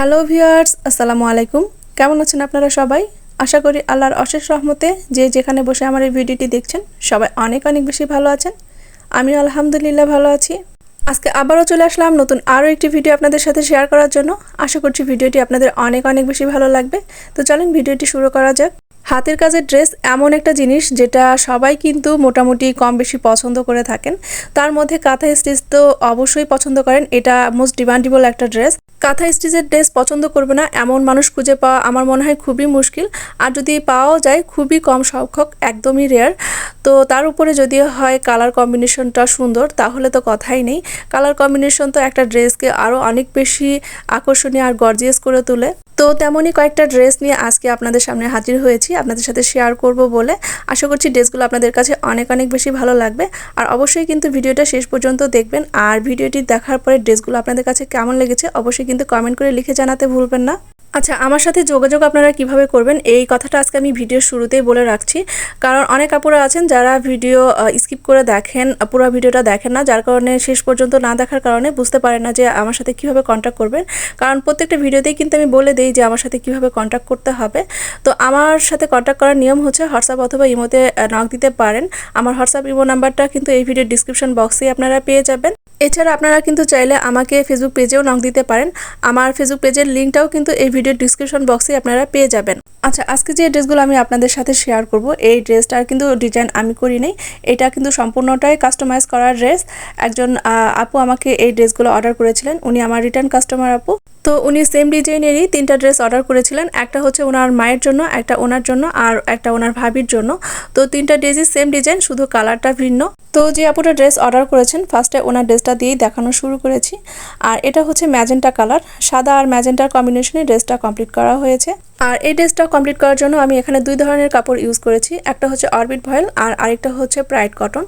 Hello viewers, আসসালামু আলাইকুম। কেমন আছেন আপনারা সবাই? আশা করি আল্লাহর অশেষ রহমতে যে যেখানে বসে আমার এই ভিডিওটি দেখছেন, সবাই অনেক অনেক বেশি ভালো আছেন। আমি আলহামদুলিল্লাহ ভালো আছি। আজকে আবারও চলে আসলাম নতুন আরও একটি ভিডিও আপনাদের সাথে শেয়ার করার জন্য। আশা করছি ভিডিওটি আপনাদের অনেক অনেক বেশি ভালো লাগবে। তো চলেন ভিডিওটি শুরু করা যাক। হাতের কাজের ড্রেস এমন একটা জিনিস যেটা সবাই কিন্তু মোটামুটি কম বেশি পছন্দ করে থাকেন। তার মধ্যে কাঁথা স্টিচ তো অবশ্যই পছন্দ করেন। এটা মোস্ট ডিমান্ডেবল একটা ড্রেস। কাঁথা স্টিচের ড্রেস পছন্দ করবে না, এমন মানুষ খুঁজে পাওয়া আমার মনে হয় খুবই মুশকিল। আর যদি পাওয়াও যায়, খুবই কম সংখ্যক, একদমই রেয়ার তো তার উপরে যদি হয় কালার কম্বিনেশনটা সুন্দর, তাহলে তো কথাই নেই। কালার কম্বিনেশন তো একটা ড্রেসকে আরও অনেক বেশি আকর্ষণীয় আর গর্জিয়াস করে তোলে। তো তেমনই কয়েকটা ড্রেস নিয়ে আজকে আপনাদের সামনে হাজির হয়েছি। আপনাদের সাথে শেয়ার করব বলে আশা করছি ড্রেসগুলো আপনাদের কাছে অনেক অনেক বেশি ভালো লাগবে। আর অবশ্যই কিন্তু ভিডিওটা শেষ পর্যন্ত দেখবেন। আর ভিডিওটি দেখার পরে ড্রেসগুলো আপনাদের কাছে কেমন লেগেছে অবশ্যই কিন্তু কমেন্ট করে লিখে জানাতে ভুলবেন না। আচ্ছা আমার সাথে যোগাযোগ আপনারা কীভাবে করবেন? এই কথাটা আজকে আমি ভিডিও শুরুতেই বলে রাখছি। কারণ অনেক আপুরা আছেন যারা ভিডিও স্কিপ করে দেখেন, পুরো ভিডিওটা দেখেন না, যার কারণে শেষ পর্যন্ত না দেখার কারণে বুঝতে পারেন না যে আমার সাথে কীভাবে কন্ট্যাক্ট করবেন। কারণ প্রত্যেকটা ভিডিওতেই কিন্তু আমি বলে দিই যে আমার সাথে কীভাবে কন্ট্যাক্ট করতে হবে। তো আমার সাথে কন্ট্যাক্ট করার নিয়ম হচ্ছে হোয়াটসঅ্যাপ অথবা ইমোতে নক দিতে পারেন। আমার হোয়াটসঅ্যাপ ইমো নাম্বারটা কিন্তু এই ভিডিওর ডিসক্রিপশন বক্সেই আপনারা পেয়ে যাবেন। এছাড়া আপনারা কিন্তু চাইলে আমাকে ফেসবুক পেজেও নক দিতে পারেন। আমার ফেসবুক পেজের লিঙ্কটাও কিন্তু এই ভিডিও ডিসক্রিপশন বক্সে আপনারা পেয়ে যাবেন। আচ্ছা আজকে যে ড্রেসগুলো আমি আপনাদের সাথে শেয়ার করব, এই ড্রেসটার কিন্তু ডিজাইন আমি করি নাই। এটা কিন্তু সম্পূর্ণটাই কাস্টমাইজ করার ড্রেস। একজন আপু আমাকে এই ড্রেসগুলো অর্ডার করেছিলেন। উনি আমার রিটার্ন কাস্টমার আপু। তো উনি সেম ডিজাইনেরই তিনটা ড্রেস অর্ডার করেছিলেন। একটা হচ্ছে ওনার মায়ের জন্য, একটা ওনার জন্য, আর একটা ওনার ভাবির জন্য। তো তিনটা ড্রেসই সেম ডিজাইন শুধু কালারটা ভিন্ন। তো যে আপুটা ড্রেস অর্ডার করেছেন ফার্স্টে ওনার ড্রেসটা দিয়েই দেখানো শুরু করেছি। আর এটা হচ্ছে ম্যাজেন্টা কালার সাদা আর ম্যাজেন্টার কম্বিনেশনে ড্রেসটা কমপ্লিট করা হয়েছে। আর এই ড্রেসটা কমপ্লিট করার জন্য আমি এখানে দুই ধরনের কাপড় ইউজ করেছি। একটা হচ্ছে অরবিট ভয়েল আর আরেকটা হচ্ছে প্রাইড কটন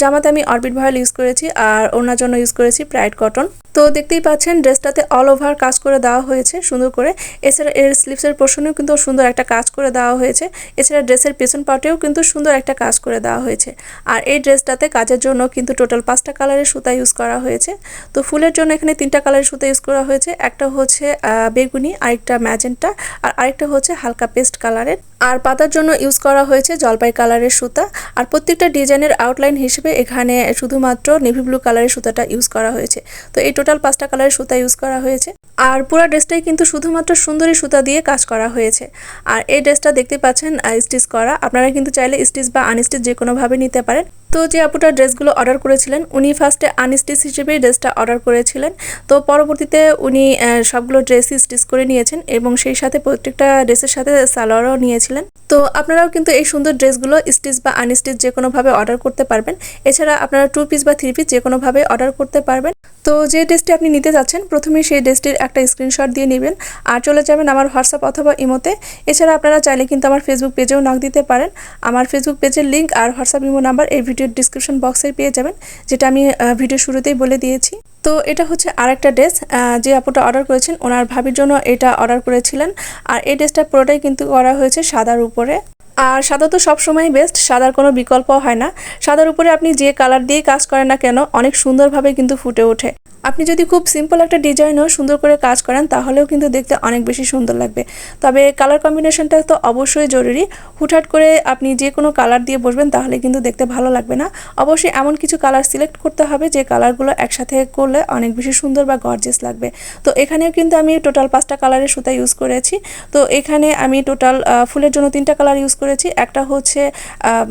জামাতে আমি অরবিট ভয়েল ইউজ করেছি আর ওনার জন্য ইউজ করেছি প্রাইড কটন তো দেখতেই পাচ্ছেন, ড্রেসটাতে অল ওভার কাজ করে দেওয়া হয়েছে সুন্দর করে। এছাড়া এর স্লিপসের পোর্শনেও কিন্তু সুন্দর একটা কাজ করে দেওয়া হয়েছে। এছাড়া ড্রেসের পেছন পাটেও কিন্তু সুন্দর একটা কাজ করে দেওয়া হয়েছে। আর এই ড্রেসটাতে কাজের জন্য কিন্তু টোটাল পাঁচটা কালারের সুতা ইউজ করা হয়েছে। তো ফুলের জন্য এখানে তিনটা কালারের সুতা ইউজ করা হয়েছে। একটা হচ্ছে বেগুনি, আরেকটা ম্যাজেন্টা আর আরেকটা হচ্ছে হালকা পেস্ট কালারের। আর পাতার জন্য ইউজ করা হয়েছে জলপাই কালারের সুতা। আর প্রত্যেকটা ডিজাইনের আউটলাইন হিসেবে এখানে শুধুমাত্র নেভি ব্লু কালারের সুতাটা ইউজ করা হয়েছে। তো এই টোটাল পাঁচটা কালারের সুতা ইউজ করা হয়েছে। আর পুরো ড্রেসটাই কিন্তু শুধুমাত্র সুন্দরী সুতা দিয়ে কাজ করা হয়েছে। আর এই ড্রেসটা দেখতে পাচ্ছেন স্টিচ করা। আপনারা কিন্তু চাইলে স্টিচ বা আনস্টিচ যে কোনোভাবে নিতে পারেন। তো যে আপুটা ড্রেসগুলো অর্ডার করেছিলেন, উনি ফার্স্টে আনস্টিচ হিসেবেই ড্রেসটা অর্ডার করেছিলেন। তো পরবর্তীতে উনি সবগুলো ড্রেসই স্টিচ করে নিয়েছেন এবং সেই সাথে প্রত্যেকটা ড্রেসের সাথে সালোয়ারও নিয়েছিলেন। তো আপনারাও কিন্তু এই সুন্দর ড্রেসগুলো স্টিচ বা আনস্টিচ যে কোনোভাবে অর্ডার করতে পারবেন। এছাড়া আপনারা টু পিস বা থ্রি পিস যে কোনোভাবে অর্ডার করতে পারবেন। তো যে ড্রেসটি আপনি নিতে যাচ্ছেন, প্রথমে সেই ড্রেসটির একটা স্ক্রিনশট দিয়ে নেবেন আর চলে যাবেন আমার হোয়াটসঅ্যাপ অথবা ইমোতে। এছাড়া আপনারা চাইলে কিন্তু আমার ফেসবুক পেজেও নক দিতে পারেন। আমার ফেসবুক পেজের লিঙ্ক আর হোয়াটসঅ্যাপ ইমো নাম্বার এই ভিডিওর ডিসক্রিপশন বক্সে পেয়ে যাবেন, যেটা আমি ভিডিও শুরুতেই বলে দিয়েছি। তো এটা হচ্ছে আরেকটা ড্রেস যে আপুটা অর্ডার করেছেন, ওনার ভাবির জন্য এটা অর্ডার করেছিলেন। আর এই ড্রেসটা পুরোটাই কিন্তু করা হয়েছে সাদার উপরে। আর সাদা তো সবসময় বেস্ট সাদার কোনো বিকল্প হয় না। সাদার উপরে আপনি যে কালার দিয়ে কাজ করেন না কেন, অনেক সুন্দরভাবে কিন্তু ফুটে ওঠে। আপনি যদি খুব সিম্পল একটা ডিজাইনও সুন্দর করে কাজ করেন, তাহলেও কিন্তু দেখতে অনেক বেশি সুন্দর লাগবে। তবে কালার কম্বিনেশনটা তো অবশ্যই জরুরি। হুটহাট করে আপনি যে কোনো কালার দিয়ে বসবেন, তাহলে কিন্তু দেখতে ভালো লাগবে না। অবশ্যই এমন কিছু কালার সিলেক্ট করতে হবে, যে কালারগুলো একসাথে করলে অনেক বেশি সুন্দর বা গর্জেস লাগবে। তো এখানেও কিন্তু আমি টোটাল পাঁচটা কালারের সুতা ইউজ করেছি। তো এখানে আমি টোটাল ফুলের জন্য তিনটা কালার ইউজ করেছি। একটা হচ্ছে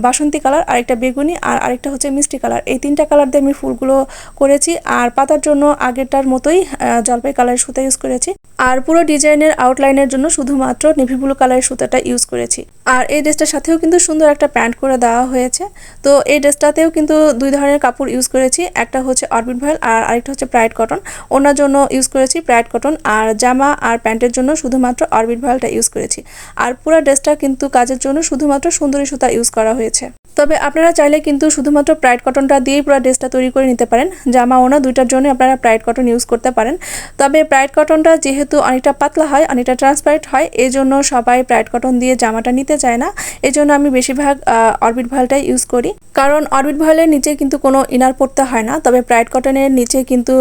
বাসন্তী কালার, আরেকটা বেগুনি, আর আরেকটা হচ্ছে মিষ্টি কালার। এই তিনটা কালার দিয়ে আমি ফুলগুলো করেছি। আর পাতার জন্য আগেরটার মতোই জলপাই কালারের সুতা ইউজ করেছি। আর পুরো ডিজাইনের আউটলাইনের জন্য শুধুমাত্র নেভি ব্লু কালারের সুতাটা ইউজ করেছি। আর এই ড্রেসটার সাথেও কিন্তু সুন্দর একটা প্যান্ট করে দেওয়া হয়েছে। তো এই ড্রেসটাতেও কিন্তু দুই ধরনের কাপড় ইউজ করেছি। একটা হচ্ছে অরবিট ভয়েল আর আরেকটা হচ্ছে প্রাইড কটন ওনার জন্য ইউজ করেছি প্রাইড কটন আর জামা আর প্যান্টের জন্য শুধুমাত্র অরবিট ভয়েলটা ইউজ করেছি। আর পুরো ড্রেসটা কিন্তু কাজের জন্য শুধুমাত্র সুন্দরী সুতা ইউজ করা হয়েছে। তবে আপনারা চাইলে কিন্তু শুধুমাত্র প্রাইড কটনটা দিয়েই পুরো ড্রেসটা তৈরি করে নিতে পারেন। জামা ওনা দুইটার জন্য আপনারা প্রাইড কটন ইউজ করতে পারেন। তবে প্রাইড কটনটা যেহেতু অনেকটা পাতলা হয়, অনেকটা ট্রান্সপারেন্ট হয় এই জন্য সবাই প্রাইড কটন দিয়ে জামাটা নিতে চায় না। এই জন্য আমি বেশিরভাগ অরবিট ভয়েলটাই ইউজ করি। কারণ অরবিট ভয়েলের নিচে কিন্তু কোনো ইনার পড়তে হয় না। তবে প্রাইড কটনের নিচে কিন্তু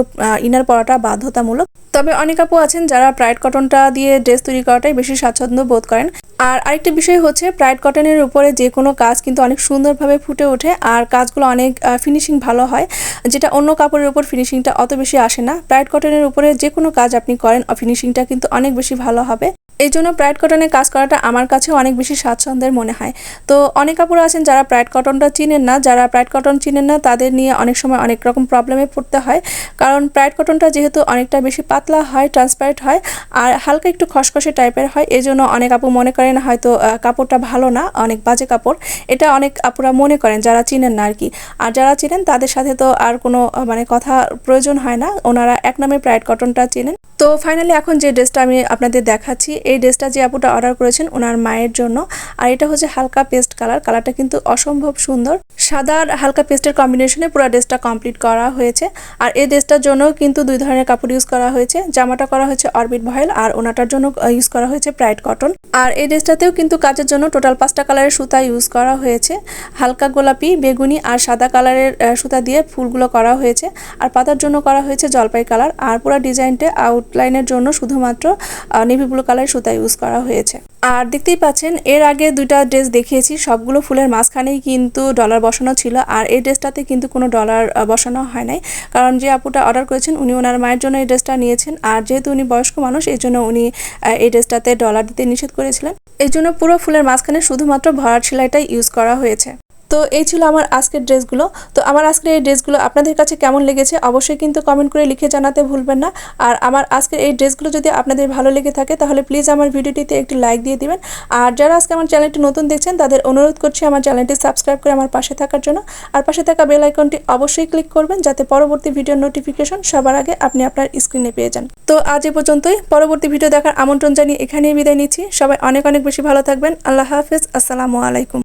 ইনার পরাটা বাধ্যতামূলক। তবে অনেক আপু আছেন যারা প্রাইড কটনটা দিয়ে ড্রেস তৈরি করাটাই বেশি স্বাচ্ছন্দ্য বোধ করেন। আর আরেকটা বিষয় হচ্ছে প্রাইড কটনের উপরে যে কোনো কাজ কিন্তু অনেক সুন্দরভাবে ফুটে ওঠে আর কাজগুলো অনেক ফিনিশিং ভালো হয়। যেটা অন্য কাপড়ের উপর ফিনিশিংটা অত বেশি আসে না। প্রাইড কটনের উপরে যে কোনো কাজ আপনি করেন ফিনিশিংটা কিন্তু অনেক বেশি ভালো হবে। এই জন্য প্রাইড কটনে কাজ করাটা আমার কাছে অনেক বেশি স্বাচ্ছন্দ্যের মনে হয়। তো অনেক কাপড় আছেন যারা প্রাইড কটনটা চিনেন না, যারা প্রাইড কটন চিনেন না, তাদের নিয়ে অনেক সময় অনেক রকম প্রবলেমে পড়তে হয়। কারণ প্রাইড কটনটা যেহেতু অনেকটা বেশি পাতলা হয় ট্রান্সপারেন্ট হয়, আর হালকা একটু খসখসে টাইপের হয়, এই জন্য অনেক আপু মনে করেন হয়তো কাপড়টা ভালো না, অনেক বাজে কাপড়। এটা অনেক আপুরা মনে করেন যারা চিনেন না আর কি আর যারা চিনেন তাদের সাথে তো আর কোনো মানে কথা প্রয়োজন হয় না। ওনারা এক নামে প্রাইড কটনটা চিনেন। তো ফাইনালি এখন যে ড্রেসটা আমি আপনাদের দেখাচ্ছি, এই ড্রেসটা যে আপুটা অর্ডার করেছেন ওনার মায়ের জন্য, আর এটা হচ্ছে হালকা পেস্ট কালার কালারটা কিন্তু অসম্ভব সুন্দর। সাদা আর হালকা পেস্টের কম্বিনেশনে পুরো ড্রেসটা কমপ্লিট করা হয়েছে। আর এই ড্রেসটার জন্য কিন্তু দুই ধরনের কাপড় ইউজ করা হয়েছে। জামাটা করা হয়েছে অরবিট ভয়েল, আর ওনাটার জন্য ইউজ করা হয়েছে প্রাইড কটন আর এই ড্রেসটাতেও কিন্তু কাজের জন্য টোটাল পাঁচটা কালারের সুতা ইউজ করা হয়েছে। হালকা গোলাপি, বেগুনি আর সাদা কালারের সুতা দিয়ে ফুলগুলো করা হয়েছে। আর পাতার জন্য করা হয়েছে জলপাই কালার আর পুরো ডিজাইনটা আউটলাইনের জন্য শুধুমাত্র নেভি ব্লু কালারের সুতা ইউজ করা হয়েছে। আর দেখতেই পাচ্ছেন, এর আগে দুইটা ড্রেস দেখিয়েছি, সবগুলো ফুলের মাঝখানেই কিন্তু ডলার বসানো ছিল, আর এই ড্রেসটাতে কিন্তু কোনো ডলার বসানো হয় নাই। কারণ যে আপুটা অর্ডার করেছেন, উনি ওনার মায়ের জন্য এই ড্রেসটা নিয়েছেন, আর যেহেতু উনি বয়স্ক মানুষ, এই জন্য উনি এই ড্রেসটাতে ডলার দিতে নিষেধ করেছিলেন। এই জন্য পুরো ফুলের মাঝখানে শুধুমাত্র ভরাট সেলাইটাই ইউজ করা হয়েছে। তো এই ছিল আমার আজকের ড্রেসগুলো। তো আমার আজকের এই ড্রেসগুলো আপনাদের কাছে কেমন লেগেছে অবশ্যই কিন্তু কমেন্ট করে লিখে জানাতে ভুলবেন না। আর আমার আজকের এই ড্রেসগুলো যদি আপনাদের ভালো লেগে থাকে তাহলে প্লিজ আমার ভিডিওটিতে একটি লাইক দিয়ে দিবেন। আর যারা আজকে আমার চ্যানেলটি নতুন দেখছেন তাদের অনুরোধ করছি আমার চ্যানেলটি সাবস্ক্রাইব করে আমার পাশে থাকার জন্য। আর পাশে থাকা বেল আইকনটি অবশ্যই ক্লিক করবেন যাতে পরবর্তী ভিডিওর নোটিফিকেশন সবার আগে আপনি আপনার স্ক্রিনে পেয়ে যান। তো আজ এ পর্যন্তই। পরবর্তী ভিডিও দেখার আমন্ত্রণ জানিয়ে এখানেই বিদায় নিচ্ছি। সবাই অনেক অনেক বেশি ভালো থাকবেন। আল্লাহ হাফেজ। আসসালামু আলাইকুম।